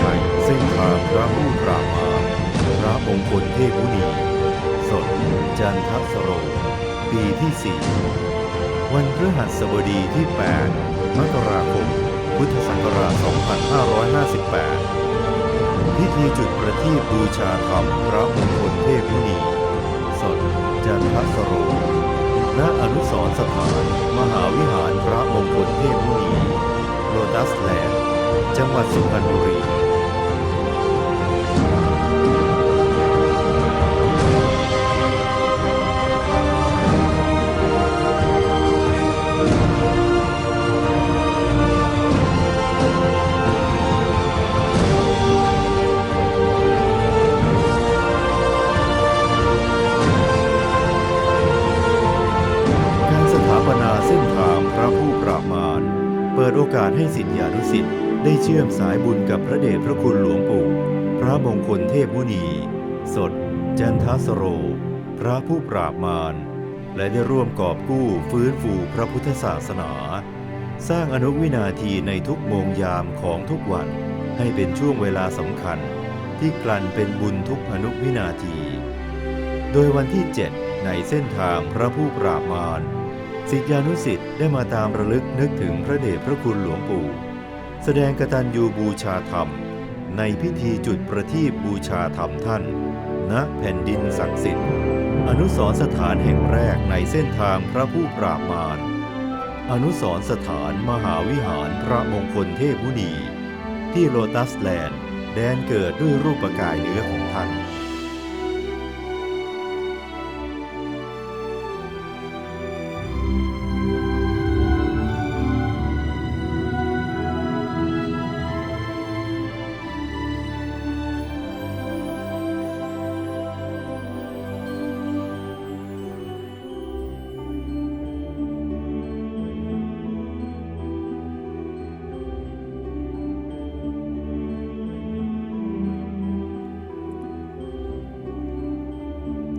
ชัยเส้นทางพระผู้ปรามาพระองคลเทพมุนี สดจันทสโร ปีที่สี่วันพฤหัสบดีที่ 8 มกราคม พุทธศักราช 2558 พิธีจุดประทีปบูชาธรรมพระมงคลเทพมุนี สดจันทสโรณอนุสรสถาน มหาวิหารพระมงคลเทพมุนีโลตัสแลนด์จังหวัดสุพรรณบุรี ชื่อมสายบุญกับพระเดชพระคุณหลวงปู่ พระมงคลเทพมุนี สด จันทสโร พระผู้ปราบมาร และได้ร่วมกอบกู้ฟื้นฟูพระพุทธศาสนา สร้างอนุวินาทีในทุกโมงยามของทุกวันให้เป็นช่วงเวลาสำคัญ ที่กลั่นเป็นบุญทุกอนุวินาที โดยวันที่ 7 ในเส้นทางพระผู้ปราบมารสิทธิานุสิทธิ์ได้มาตามระลึกนึกถึงพระเดชพระคุณหลวงปู่ แสดงกตัญญูบูชาธรรม ในพิธีจุดประทีปบูชาธรรมท่าน ณแผ่นดินศักดิ์สิทธิ์ อนุสรสถานแห่งแรกในเส้นทางพระผู้ปราบมารอนุสรสถานมหาวิหารพระมงคลเทพมุนี ที่โลตัสแลนด์ แดนเกิดด้วยรูปกายเนื้อของท่าน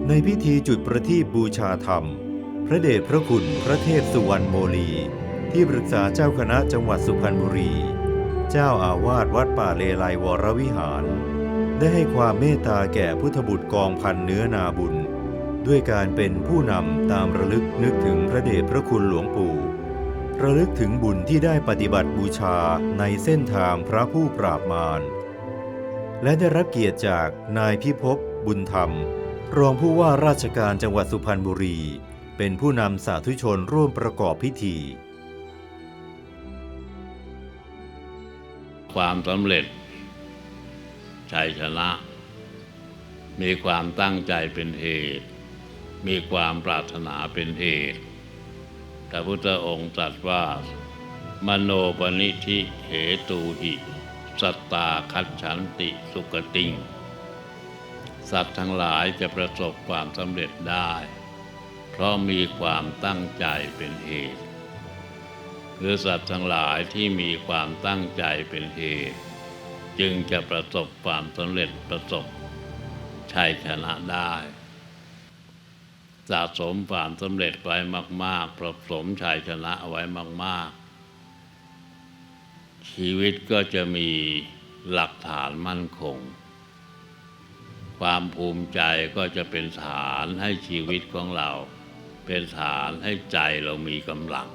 ในพิธีจุดประทีปบูชาธรรม พระเดชพระคุณพระเทพสุวรรณโมลี ที่ปรึกษาเจ้าคณะจังหวัดสุพรรณบุรี เจ้าอาวาสวัดป่าเลไลวรวิหาร ได้ให้ความเมตตาแก่พุทธบุตรกองพันเนื้อนาบุญ ด้วยการเป็นผู้นำตามระลึกนึกถึงพระเดชพระคุณหลวงปู่ ระลึกถึงบุญที่ได้ปฏิบัติบูชาในเส้นทางพระผู้ปราบมารและได้รับเกียรติจากนายพิภพบุญธรรม รองผู้ว่าราชการจังหวัดสุพรรณบุรี เป็นผู้นำสาธุชนร่วมประกอบพิธี ความสำเร็จ ชัยชนะ มีความตั้งใจเป็นเหตุ มีความปรารถนาเป็นเหตุพระพุทธองค์ตรัสว่า มโนปนิธิเหตูหิ สัตตาคัจฉันติสุกติง สัตว์ทั้งหลายจะประสบความสำเร็จได้ เพราะมีความตั้งใจเป็นเหตุหรือสัตว์ทั้งหลายที่มีความตั้งใจเป็นเหตุ จึงจะประสบความสำเร็จประสบชัยชนะได้สะสมความสำเร็จไว้มาก ๆ ประสมชัยชนะไว้มาก ๆ ชีวิตก็จะมีหลักฐานมั่นคง ความภูมิใจก็จะเป็นฐานให้ชีวิตของเรา เป็นฐานให้ใจเรามีกำลัง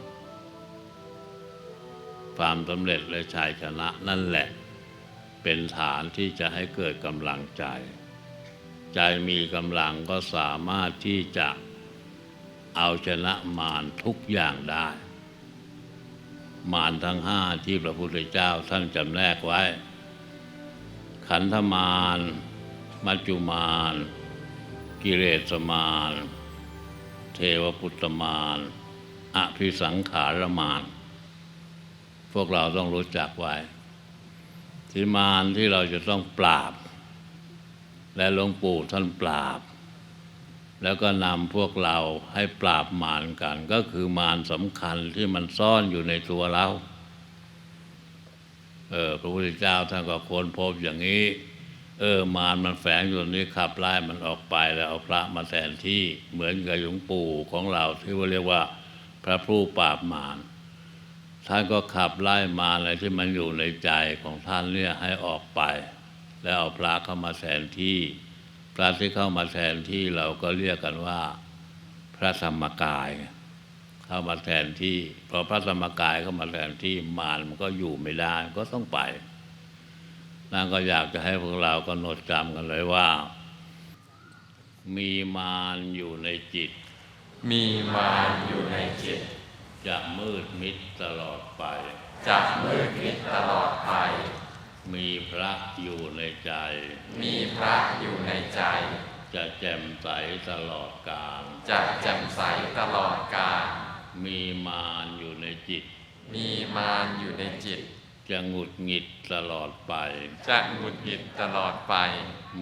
ความสำเร็จและชัยชนะนั่นแหละ เป็นฐานที่จะให้เกิดกำลังใจ ใจมีกำลังก็สามารถที่จะเอาชนะมารทุกอย่างได้ มารทั้งห้าที่พระพุทธเจ้าท่านจำแนกไว้ ขันธมาร มัจจุมารกิเลสมารเทวพุทธมารอภิสังขารมารพวกเราต้องรู้จักไว้ที่มารที่เราจะต้องปราบ และหลวงปู่ท่านปราบ แล้วก็นำพวกเราให้ปราบมารกัน ก็คือมารสำคัญที่มันซ่อนอยู่ในตัวเราเออพระพุทธเจ้าท่านก็ค้นพบอย่างนี้ เออมารมันแฝงอยู่ตรงนี้ขับไล่มันออกไปแล้วเอาพระมาแทนที่เหมือนกับหลวงปู่ของเราที่ว่าเรียกว่าพระผู้ปราบมารท่านก็ขับไล่มารอะไรที่มันอยู่ในใจของท่านเนี่ยให้ออกไป แล้วเอาพระเข้ามาแทนที่ พระที่เข้ามาแทนที่เราก็เรียกกันว่า พระธรรมกายเข้ามาแทนที่พอพระธรรมกายเข้ามาแทนที่มารมันก็อยู่ไม่ได้ก็ต้องไป นั่นก็อยากจะให้พวกเราก็โนดจำกันเลยว่า มีมารอยู่ในจิต มีมารอยู่ในจิต จะมืดมิดตลอดไป จะมืดมิดตลอดไป มีพระอยู่ในใจ มีพระอยู่ในใจ จะแจ่มใสตลอดกาลจะแจ่มใสตลอดกาลมีมารอยู่ในจิต มีมารอยู่ในจิต จะหงุดหงิดตลอดไป จะหงุดหงิดตลอดไป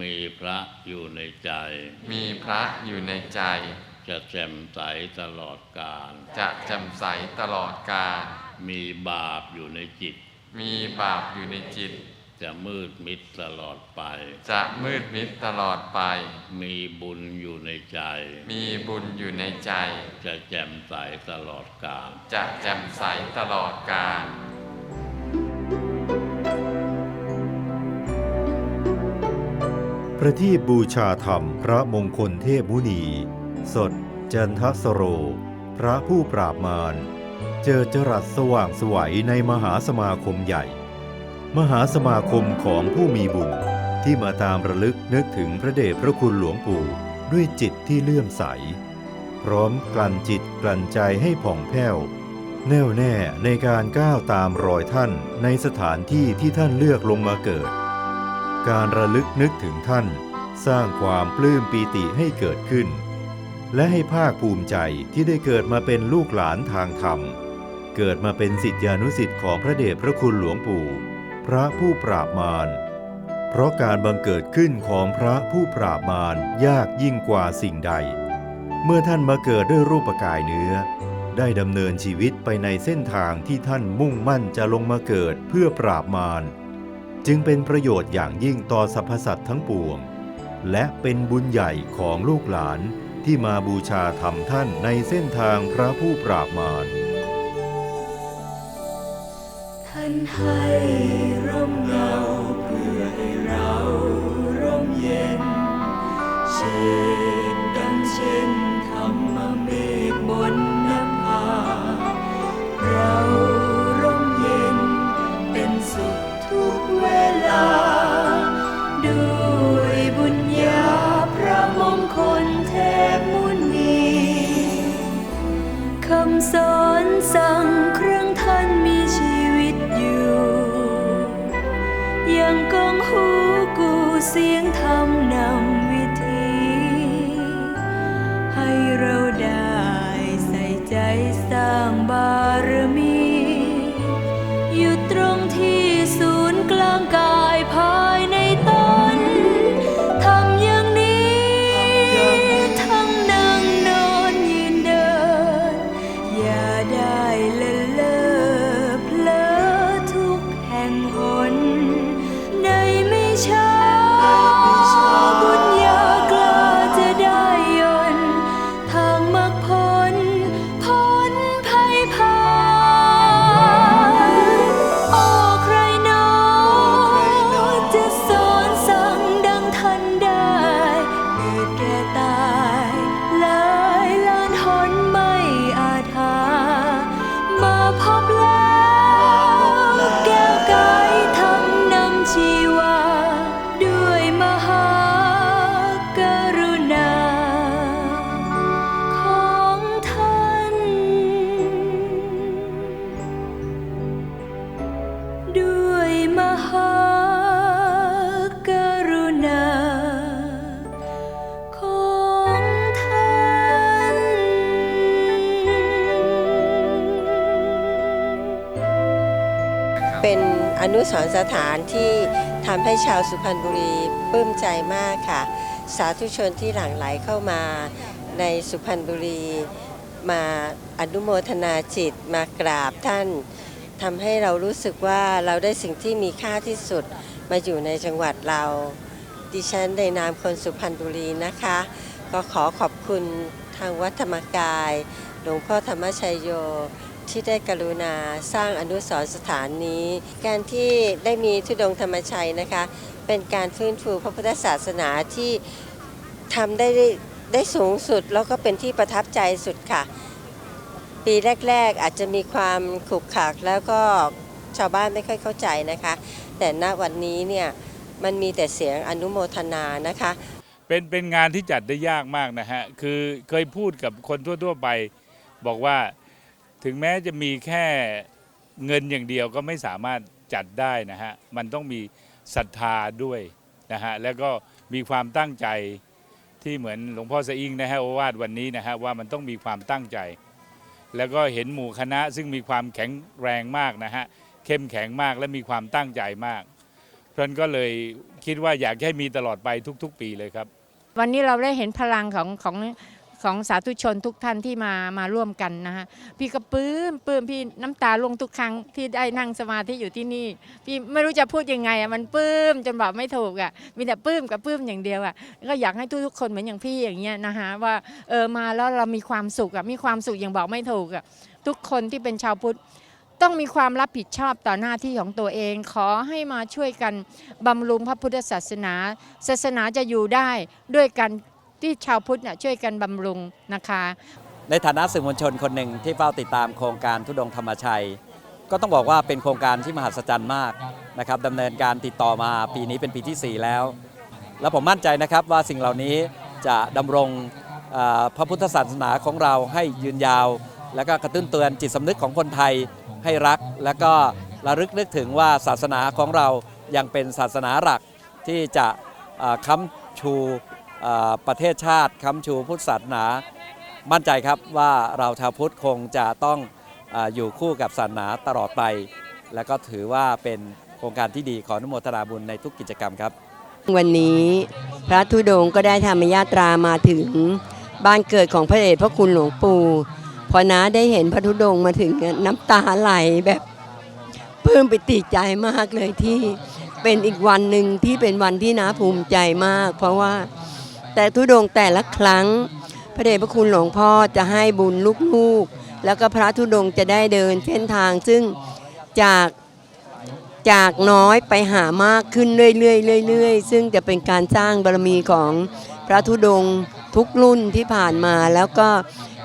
มีพระอยู่ในใจ มีพระอยู่ในใจ จะแจ่มใสตลอดกาล จะแจ่มใสตลอดกาล มีบาปอยู่ในจิต มีบาปอยู่ในจิต จะมืดมิดตลอดไป จะมืดมิดตลอดไป มีบุญอยู่ในใจ มีบุญอยู่ในใจ จะแจ่มใสตลอดกาล จะแจ่มใสตลอดกาล ประทีปบูชาธรรมพระมงคลเทพมุนี สด จันทสโร พระผู้ปราบมาร เจอจรัสสว่างสวัยในมหาสมาคมใหญ่ มหาสมาคมของผู้มีบุญที่มาตามระลึกนึกถึงพระเดชพระคุณหลวงปู่ด้วยจิตที่เลื่อมใส พร้อมกลั่นจิตกลั่นใจให้ผ่องแผ้ว แน่วแน่ในการก้าวตามรอยท่านในสถานที่ที่ท่านเลือกลงมาเกิด การระลึกนึกถึงท่าน สร้างความปลื้มปีติให้เกิดขึ้น และให้ภาคภูมิใจที่ได้เกิดมาเป็นลูกหลานทางธรรม เกิดมาเป็นสิทธิานุสิทธิ์ของพระเดชพระคุณหลวงปู่ พระผู้ปราบมาร เพราะการบังเกิดขึ้นของพระผู้ปราบมารยากยิ่งกว่าสิ่งใด เมื่อท่านมาเกิดด้วยรูปกายเนื้อได้ดำเนินชีวิตไปในเส้นทางที่ท่านมุ่งมั่นจะลงมาเกิดเพื่อปราบมาร จึงเป็นประโยชน์อย่างยิ่งต่อสรรพสัตว์ทั้งปวง และเป็นบุญใหญ่ของลูกหลานที่มาบูชาธรรมท่านในเส้นทางพระผู้ปราบมารท่านให้ร่มเงาเพื่อให้เราร่มเย็น เช่นดังเช่นธรรมเมฆบนนภาเราำสอนสั่งครั้งท่านมีชีวิตอยู่ ยังกองหูกูเสียงธรรมนำ ไเป็นอนุสรณ์สถานที่ทำให้ชาวสุพรรณบุรีปลื้มใจมากค่ะ สาธุชนที่หลั่งไหลเข้ามาในสุพรรณบุรี มาอนุโมทนาจิตมากราบท่านทำให้เรารู้สึกว่าเราได้สิ่งที่มีค่าที่สุดมาอยู่ในจังหวัดเรา ดิฉันในนามคนสุพรรณบุรีนะคะ ก็ขอขอบคุณทางวัดธรรมกาย หลวงพ่อธรรมชัยโย ที่ได้กรุณาสร้างอนุสรสถานนี้ การที่ได้มีทุดงธรรมชัยนะคะ เป็นการฟื้นฟูพระพุทธศาสนาที่ทำได้ได้สูงสุดแล้วก็เป็นที่ประทับใจสุดค่ะ ปีแรก ๆอาจจะมีความขรุกขลักแล้วก็ชาวบ้านไม่ค่อยเข้าใจนะคะ แต่ณวันนี้เนี่ยมันมีแต่เสียงอนุโมทนานะคะ เป็นเป็นงานที่จัดได้ยากมากนะฮะ คือเคยพูดกับคนทั่ว ๆ ไป บอกว่า ถึงแม้จะมีแค่เงินอย่างเดียวก็ไม่สามารถจัดได้นะฮะ มันต้องมีศรัทธาด้วยนะฮะ แล้วก็มีความตั้งใจที่เหมือนหลวงพ่อสะอิงนะฮะโอวาทวันนี้นะฮะว่ามันต้องมีความตั้งใจ แล้วก็เห็นหมู่คณะซึ่งมีความแข็งแรงมากนะฮะ เข้มแข็งมากและมีความตั้งใจมากเพราะนั้นก็เลยคิดว่าอยากให้มีตลอดไปทุก ๆ ปีเลยครับ วันนี้เราได้เห็นพลังของของ ของสาธุชนทุกท่านที่มามาร่วมกันนะฮะพี่ก็ปื้มปื้มพี่น้ำตาลงทุกครั้งที่ได้นั่งสมาธิอยู่ที่นี่ พี่ไม่รู้จะพูดยังไงอะมันปื้มจนบอกไม่ถูกอะมีแต่ปื้มกับปื้มอย่างเดียวอะก็อยากให้ทุกๆคนเหมือนอย่างพี่อย่างเงี้ยนะฮะว่าเออมาแล้วเรามีความสุขอะมีความสุขอย่างบอกไม่ถูกอะทุกคนที่เป็นชาวพุทธต้องมีความรับผิดชอบต่อหน้าที่ของตัวเอง ขอให้มาช่วยกันบำรุงพระพุทธศาสนา ศาสนาจะอยู่ได้ด้วยกัน ที่ชาวพุทธช่วยกันบำรุงนะคะ ในฐานะสื่อมวลชนคนหนึ่งที่เฝ้าติดตามโครงการทุดงธรรมชัย ก็ต้องบอกว่าเป็นโครงการที่มหัศจรรย์มากนะครับดำเนินการติดต่อมาปีนี้เป็นปีที่ 4 แล้ว และผมมั่นใจนะครับว่าสิ่งเหล่านี้จะดำรงพระพุทธศาสนาของเราให้ยืนยาว และก็กระตุ้นเตือนจิตสำนึกของคนไทยให้รัก และก็ระลึกนึกถึงว่าศาสนาของเรายังเป็นศาสนาหลักที่จะค้ำชู ประเทศชาติค้ำชูพุทธศาสนา มั่นใจครับว่าเราชาวพุทธคงจะต้องออยู่คู่กับศาสนาตลอดไป และก็ถือว่าเป็นโครงการที่ดีขออนุโมทนาบุญในทุกกิจกรรมครับ วันนี้พระธุดงค์ก็ได้ธรรมยาตรามาถึงบ้านเกิดของพระเดชพระคุณหลวงปู่พอน้าได้เห็นพระธุดงค์มาถึงน้ำตาไหลแบบปลื้มปิติใจมากเลยที่เป็นอีกวันหนึ่งที่เป็นวันที่น้าภูมิใจมาก เพราะว่า แต่ธุดงแต่ละครั้ง พระเดชพระคุณหลวงพ่อจะให้บุญลูกๆ แล้วก็พระธุดงจะได้เดินเส้นทางซึ่งจากจากน้อยไปหามากขึ้นเรื่อยๆเรื่อยๆซึ่งจะเป็นการสร้างบารมีของพระธุดงทุกรุ่นที่ผ่านมา แล้วก็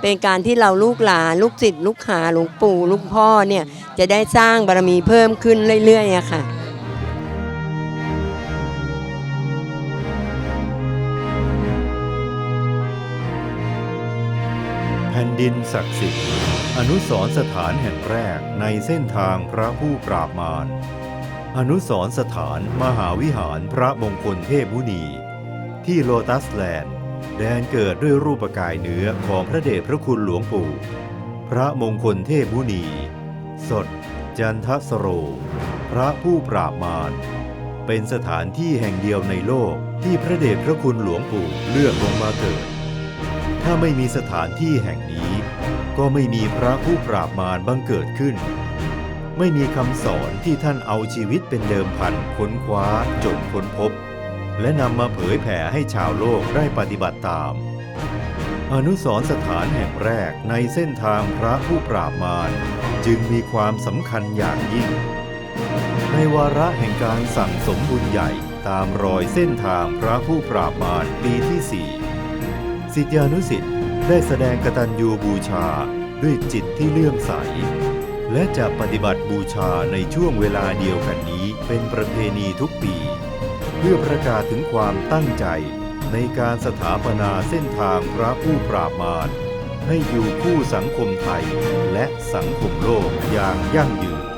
เป็นการที่เราลูกหลานลูกศิษย์ลูกหาหลวงปู่ลูกพ่อเนี่ยจะได้สร้างบารมีเพิ่มขึ้นเรื่อยๆอะค่ะ ดินศักดิ์สิทธิ์ อนุสรสถานแห่งแรกในเส้นทางพระผู้ปราบมาร อนุสรสถานมหาวิหารพระมงคลเทพมุนี ที่โลตัสแลนด์ แดนเกิดด้วยรูปกายเนื้อของพระเดชพระคุณหลวงปู่ พระมงคลเทพมุนี สด จันทสโร พระผู้ปราบมารเป็นสถานที่แห่งเดียวในโลกที่พระเดชพระคุณหลวงปู่เลือกลงมาเกิด ถ้าไม่มีสถานที่แห่งนี้ ก็ไม่มีพระผู้ปราบมารบังเกิดขึ้น ไม่มีคำสอนที่ท่านเอาชีวิตเป็นเดิมพันค้นคว้าจนค้นพบ และนำมาเผยแผ่ให้ชาวโลกได้ปฏิบัติตาม อนุสรสถานแห่งแรกในเส้นทางพระผู้ปราบมารจึงมีความสำคัญอย่างยิ่ง ในวาระแห่งการสั่งสมบุญใหญ่ตามรอยเส้นทางพระผู้ปราบมารปีที่สี่ สิทธิานุสิทธิ์ได้แสดงกตัญญูบูชาด้วยจิตที่เลื่อมใส และจะปฏิบัติบูชาในช่วงเวลาเดียวกันนี้เป็นประเพณีทุกปี เพื่อประกาศถึงความตั้งใจในการสถาปนาเส้นทางพระผู้ปราบมารให้อยู่คู่สังคมไทยและสังคมโลกอย่างยั่งยืน